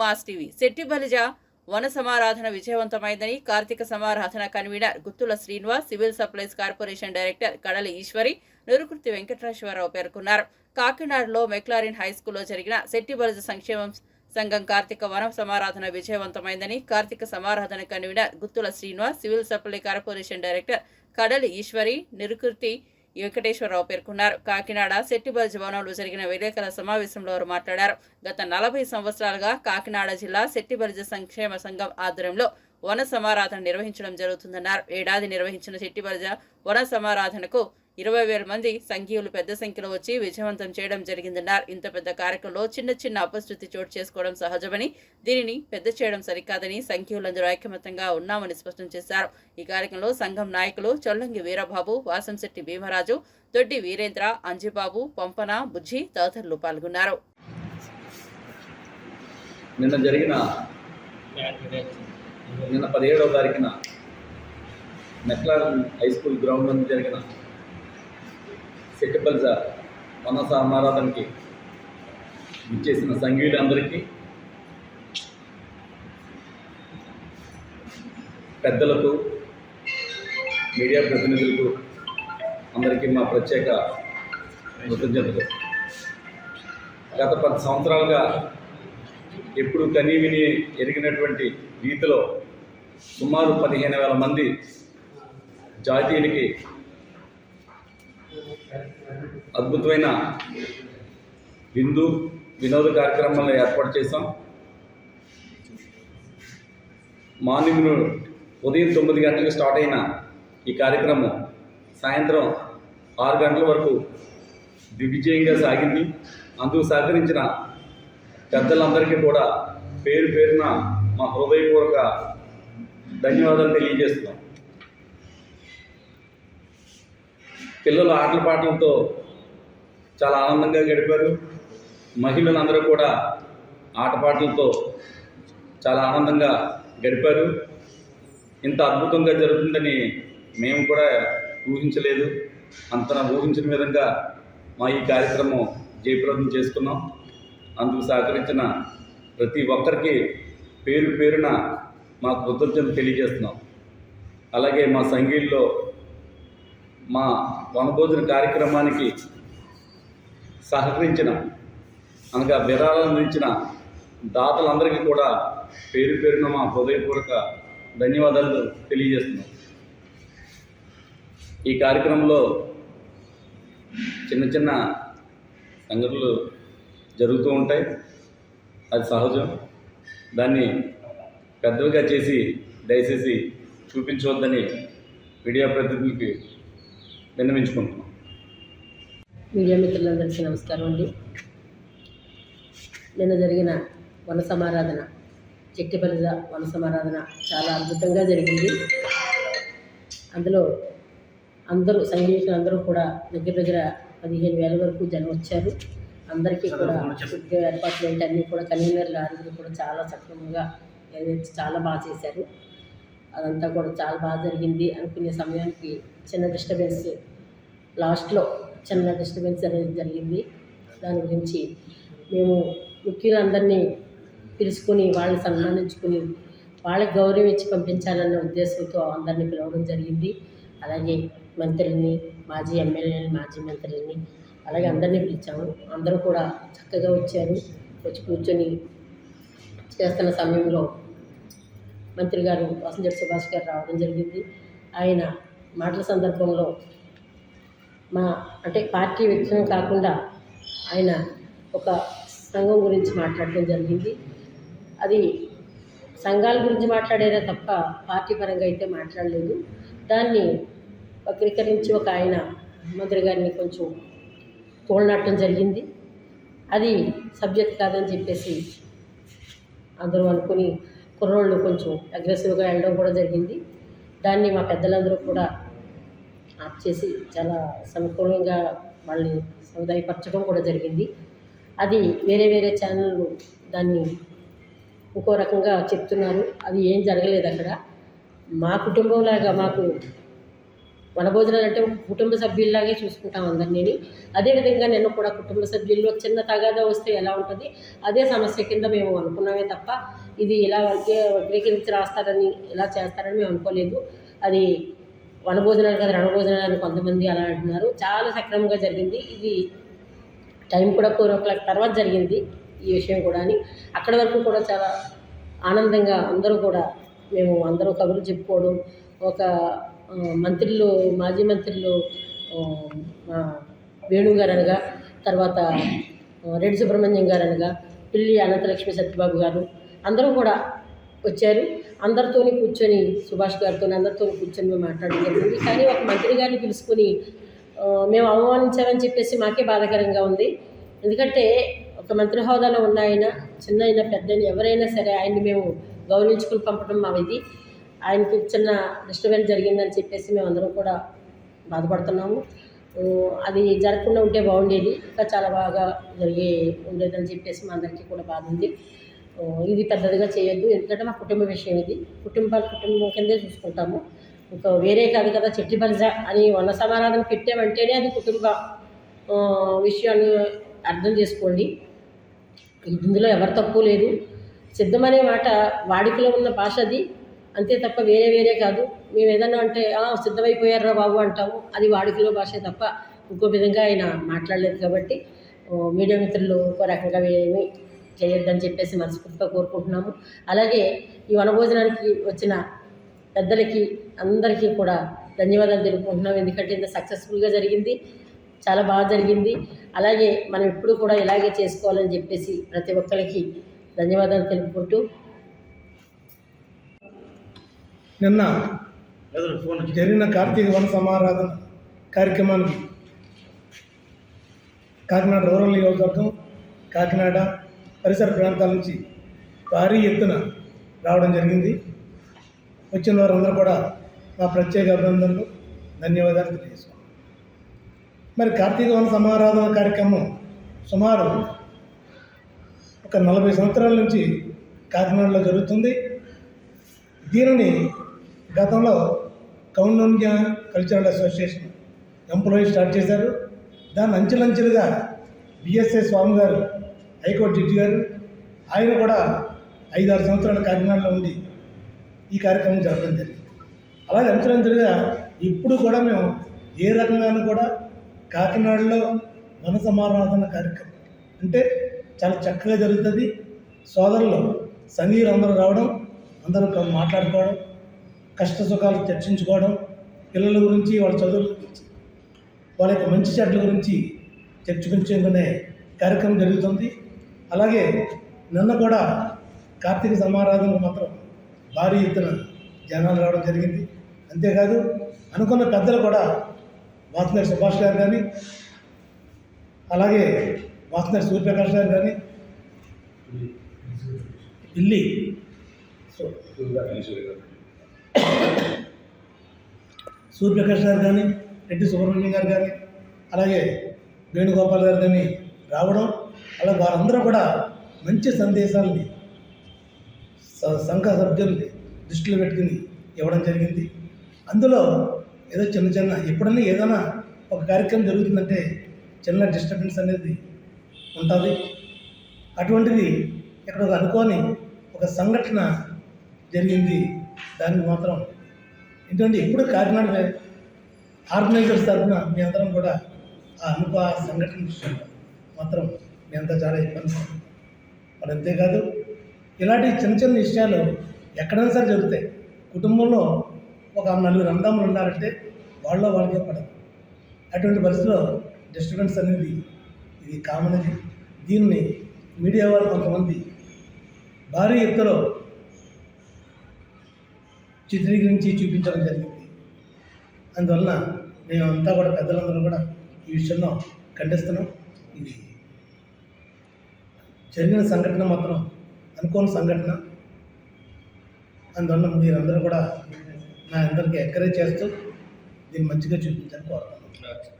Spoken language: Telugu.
Mass TV. శెట్టి బలిజ వన సమారాధన విజయవంతమైందని కార్తీక సమారాధన convener Guttula Srinivas civil supplies corporation director Kadali Eswari నిరుకృతి Venkateswararao పేర్కొన్నారు. కాకినాడలో మెక్లారిన్ హై స్కూల్లో జరిగిన శెట్టి బలిజ సంక్షేమం సంఘం కార్తీక వన సమారాధన విజయవంతమైందని కార్తీక సమారాధన convener Guttula Srinivas civil supply corporation director Kadali Eswari నిరుకృతి Venkateswararao పేర్కొన్నారు. కాకినాడ సెట్టిబల్ భవనంలో జరిగిన విలేకరుల సమావేశంలో వారు మాట్లాడారు. గత నలభై సంవత్సరాలుగా కాకినాడ జిల్లా సెట్టిబలిజ సంక్షేమ సంఘం ఆధ్వర్యంలో వన సమారాధన నిర్వహించడం జరుగుతుందన్నారు. ఏడాది నిర్వహించిన సెట్టిబలిజ వన సమారాధనకు ఇరవై వేల మంది సంఘీయులు పెద్ద సంఖ్యలో వచ్చి విజయవంతం చేయడం జరిగిందన్నారు. ఇంత పెద్ద కార్యక్రమంలో చిన్న చిన్న అపశృతి చోటు చేసుకోవడం సహజమని దీనిని పెద్ద చేయడం సరికాదని సంఘీయులందరూ ఐకమత్యంగా ఉన్నామని స్పష్టం చేశారు. ఈ కార్యక్రమంలో సంఘం నాయకులు చొల్లంగి వీరబాబు వాసంశెట్టి భీమరాజు దొడ్డి వీరేంద్ర అంజిబాబు పంపన బుజ్జి తదితరులు పాల్గొన్నారు. నిన్న జరిగిన నిన్న పదిహేడవ తారీఖున నెక్లా హై స్కూల్ గ్రౌండ్ నందు జరిగిన సెట్టిపల్జ మనస సమారాధనకి విచ్చేసిన సంఘీయులందరికీ పెద్దలకు మీడియా ప్రతినిధులకు అందరికీ మా ప్రత్యేక కృతజ్ఞతలు. గత పది సంవత్సరాలుగా ఎప్పుడు కనీ విని ఎరిగినటువంటి రీతిలో సుమారు పదిహేను వేల మంది జాతీయులకి అద్భుతమైన విందు వినోద కార్యక్రమాలను ఏర్పాటు చేశాం. మార్నింగ్ ఉదయం తొమ్మిది గంటలకు స్టార్ట్ అయిన ఈ కార్యక్రమం సాయంత్రం ఆరు గంటల వరకు దిగ్విజయంగా సాగింది. అందుకు సహకరించిన పెద్దలందరికీ కూడా పేరు పేరున మా హృదయపూర్వక ధన్యవాదాలు తెలియజేస్తున్నాం. పిల్లలు ఆటల పాటలతో చాలా ఆనందంగా గడిపారు. మహిళలందరూ కూడా ఆటపాటలతో చాలా ఆనందంగా గడిపారు. ఇంత అద్భుతంగా జరుగుతుందని మేము కూడా ఊహించలేదు. అంతన ఊహించిన విధంగా మా ఈ కార్యక్రమం జయప్రదం చేసుకున్నాం. అందుకు సహకరించిన ప్రతి ఒక్కరికి పేరు పేరున మా కృతజ్ఞతలు తెలియజేస్తున్నాం. అలాగే మా సంగీల్లో మా వనభోజన కార్యక్రమానికి సహకరించిన అనగా విరాళం అందించిన దాతలందరికీ కూడా పేరు పేరున మా హృదయపూర్వక ధన్యవాదాలు తెలియజేస్తున్నాం. ఈ కార్యక్రమంలో చిన్న చిన్న సంఘటనలు జరుగుతూ ఉంటాయి. అది సహజం. దాన్ని పెద్దవిగా చేసి దయచేసి చూపించవద్దని మీడియా ప్రతినిధులకి విన్నవించుకుంటున్నాం. మీడియా మిత్రులందరికీ నమస్కారం అండి. నిన్న జరిగిన వన సమారాధన చెట్టిపల్లిద వన సమారాధన చాలా అద్భుతంగా జరిగింది. అందులో అందరూ సంగీతులు అందరూ కూడా దగ్గర దగ్గర పదిహేను వేల వరకు జనం వచ్చారు. అందరికీ కూడా ఏర్పాట్లు ఏంటి అన్నీ కూడా కన్వీనర్లు అందరూ కూడా చాలా సక్రమంగా చాలా బాగా చేశారు అదంతా కూడా చాలా బాగా జరిగింది అనుకునే సమయానికి చిన్న డిస్టర్బెన్స్. లాస్ట్లో చిన్న డిస్టర్బెన్స్ అనేది జరిగింది. దాని గురించి మేము ముఖ్యులందరినీ పిలుచుకొని వాళ్ళని సన్మానించుకుని వాళ్ళకి గౌరవం ఇచ్చి పంపించాలన్న ఉద్దేశంతో అందరినీ పిలవడం జరిగింది. అలాగే మంత్రుల్ని మాజీ ఎమ్మెల్యేని మాజీ మంత్రుల్ని అలాగే అందరినీ పిలిచాము. అందరూ కూడా చక్కగా వచ్చారు. వచ్చి కూర్చొని చేస్తున్న సమయంలో మంత్రి గారు వసంతరెడ్డి సుభాష్ గారు రావడం జరిగింది. ఆయన మాటల సందర్భంలో మా అంటే పార్టీ వ్యక్తులను కాకుండా ఆయన ఒక సంఘం గురించి మాట్లాడడం జరిగింది. అది సంఘాల గురించి మాట్లాడేదే తప్ప పార్టీ పరంగా అయితే మాట్లాడలేదు. దాన్ని వక్రీకరించి ఒక ఆయన మంత్రి గారిని కొంచెం తోలనట్టడం జరిగింది. అది సబ్జెక్ట్ కాదని చెప్పేసి అందరూ అనుకుని కుర్రోళ్ళు కొంచెం అగ్రెసివ్గా వెళ్ళడం కూడా జరిగింది. దాన్ని మా పెద్దలందరూ కూడా ఆప్ చేసి చాలా సమకూలంగా వాళ్ళని సముదాయపరచడం కూడా జరిగింది. అది వేరే వేరే ఛానళ్ళు దాన్ని ఇంకో రకంగా చెప్తున్నారు. అది ఏం జరగలేదు అక్కడ. మా కుటుంబంలాగా మాకు వనభోజనాలు అంటే కుటుంబ సభ్యుల్లాగే చూసుకుంటాం అందరినీ. అదేవిధంగా నేను కూడా కుటుంబ సభ్యుల్లో చిన్న తగాదా వస్తే ఎలా ఉంటుంది? అదే సమస్య కింద మేము అనుకున్నామే తప్ప ఇది ఇలా వగ్గే వర్గీకరించి రాస్తారని ఇలా చేస్తారని మేము అనుకోలేదు. అది వనభోజనాలు కదా రణభోజనాలు అని కొంతమంది అలా అంటున్నారు. చాలా సక్రమంగా జరిగింది. ఇది టైం కూడా ఫోర్ ఓ క్లాక్ తర్వాత జరిగింది ఈ విషయం కూడా అని. అక్కడి వరకు కూడా చాలా ఆనందంగా అందరూ కూడా మేము అందరూ కబుర్లు చెప్పుకోవడం ఒక మంత్రులు మాజీ మంత్రులు మా వేణు గారు అనగా తర్వాత రెడ్డి సుబ్రహ్మణ్యం గారు అనగా పిల్లి అనంతలక్ష్మి సత్యబాబు గారు అందరూ కూడా వచ్చారు. అందరితోని కూర్చొని సుభాష్ గారితో అందరితో కూర్చొని మేము మాట్లాడడం జరిగింది. కానీ ఒక మంత్రి గారిని పిలుచుకొని మేము అవమానించామని చెప్పేసి మాకే బాధాకరంగా ఉంది. ఎందుకంటే ఒక మంత్రి హోదాలో ఉన్న ఆయన చిన్న అయినా పెద్ద ఎవరైనా సరే ఆయన్ని మేము గౌరవించుకుని పంపడం మా ఇది ఆయనకి చిన్న డిస్టర్బెన్స్ జరిగిందని చెప్పేసి మేము అందరం కూడా బాధపడుతున్నాము. అది జరగకుండా ఉంటే బాగుండేది. ఇంకా చాలా బాగా జరిగే ఉండేదని చెప్పేసి మా అందరికీ కూడా బాధ ఉంది. ఇది పెద్దదిగా చేయొద్దు. ఎందుకంటే మా కుటుంబ విషయం ఇది. కుటుంబ కుటుంబం కిందే చూసుకుంటాము. ఇంకా వేరే కాదు కదా చెట్టి బలిజ అని వన సమారాధన పెట్టామంటేనే అది కుటుంబ విషయాన్ని అర్థం చేసుకోండి. ఇందులో ఎవరు తప్పు లేదు. సిద్ధం అనే మాట వాడికలో ఉన్న భాష అది. అంతే తప్ప వేరే వేరే కాదు. మేము ఏదన్నా అంటే సిద్ధమైపోయారా బాబు అంటాము. అది వాడుకలో భాషే తప్ప ఇంకో విధంగా ఆయన మాట్లాడలేదు కాబట్టి మీడియా మిత్రులు ఒక రకంగా ఏమి చేయొద్దని చెప్పేసి మనస్ఫూర్తిగా కోరుకుంటున్నాము. అలాగే ఈ వనభోజనానికి వచ్చిన పెద్దలకి అందరికీ కూడా ధన్యవాదాలు తెలుపుకుంటున్నాం ఎందుకంటే ఇంత సక్సెస్ఫుల్గా జరిగింది. చాలా బాగా జరిగింది. అలాగే మనం ఎప్పుడు కూడా ఇలాగే చేసుకోవాలని చెప్పేసి ప్రతి ఒక్కరికి ధన్యవాదాలు తెలుపుకుంటూ. నిన్న జరిగిన కార్తీక వన సమారాధన కార్యక్రమానికి కాకినాడ రూరల్ నియోజకవర్గం కాకినాడ పరిసర ప్రాంతాల నుంచి భారీ ఎత్తున రావడం జరిగింది. వచ్చిన వారందరూ కూడా మా ప్రత్యేక అభినందనలు ధన్యవాదాలు తెలియజేసుకున్నాను మరి కార్తీక వన సమారాధన కార్యక్రమం సుమారు ఒక నలభై సంవత్సరాల నుంచి కాకినాడలో జరుగుతుంది. దీనిని గతంలో Koundinya cultural association employee start చేశారు. దాన్ని అంచెలంచెలుగా బిఎస్ఏ స్వామి గారు హైకోర్టు జడ్జి గారు ఆయన కూడా ఐదారు సంవత్సరాలు కాకినాడలో ఉండి ఈ కార్యక్రమం జరగడం జరిగింది. అలాగే అంతరంతరిగా ఇప్పుడు కూడా మేము ఏ రకంగానూ కూడా కాకినాడలో మన సమారాధన కార్యక్రమం అంటే చాలా చక్కగా జరుగుతుంది. సోదరులు సంగీలు అందరూ రావడం అందరూ మాట్లాడుకోవడం కష్ట సుఖాలు చర్చించుకోవడం పిల్లల గురించి వాళ్ళ చదువుల గురించి వాళ్ళ యొక్క మంచి చెడ్ల గురించి చర్చించుకునే కార్యక్రమం జరుగుతుంది. అలాగే నిన్న కూడా కార్తీక సమారాధనకు మాత్రం భారీ ఎత్తున జనాలు రావడం జరిగింది. అంతేకాదు అనుకున్న పెద్దలు కూడా వాసునేరు సుభాష్ గారు కానీ అలాగే వాసునేరు సూర్యప్రకాష్ గారు కానీ ఢిల్లీ సో సూర్యప్రకాష్ గారు కానీ రెడ్డి సుబ్రహ్మణ్యం గారు కానీ అలాగే వేణుగోపాల్ గారు కానీ రావడం అలా వారందరూ కూడా మంచి సందేశాలని సంఘ సభ్యుల్ని దృష్టిలో పెట్టుకుని ఇవ్వడం జరిగింది. అందులో ఏదో చిన్న చిన్న ఎప్పుడన్నా ఏదైనా ఒక కార్యక్రమం జరుగుతుందంటే చిన్న డిస్టర్బెన్స్ అనేది ఉంటుంది. అటువంటిది ఇక్కడ ఒక అనుకోని ఒక సంఘటన జరిగింది. దానికి మాత్రం ఏంటంటే ఎప్పుడు కాకినాడ ఆర్గనైజర్స్ తరఫున మీ అందరం కూడా ఆ అనుభవ సంఘటన విషయంలో మాత్రం మీ చాలా ఇబ్బంది. మరి అంతేకాదు ఇలాంటి చిన్న చిన్న విషయాలు ఎక్కడైనా సరే జరుగుతాయి. కుటుంబంలో ఒక నలుగురు అందాములు ఉన్నారంటే వాళ్ళ వాళ్ళకే పడదు అటువంటి పరిస్థితిలో డిస్టర్బెన్స్ అనేది ఇది కామన్ అది దీన్ని మీడియా వాళ్ళు కొంతమంది భారీ ఎత్తులో చిత్రీకరించి చూపించడం జరిగింది. అందువలన మేమంతా కూడా పెద్దలందరూ కూడా ఈ విషయంలో ఖండిస్తున్నాం. ఇది జరిగిన సంఘటన మాత్రం అనుకోని సంఘటన. అందువల్ల మీరందరూ కూడా నా అందరికీ ఎంకరేజ్ చేస్తూ దీన్ని మంచిగా చూపించాలని కోరుతున్నాను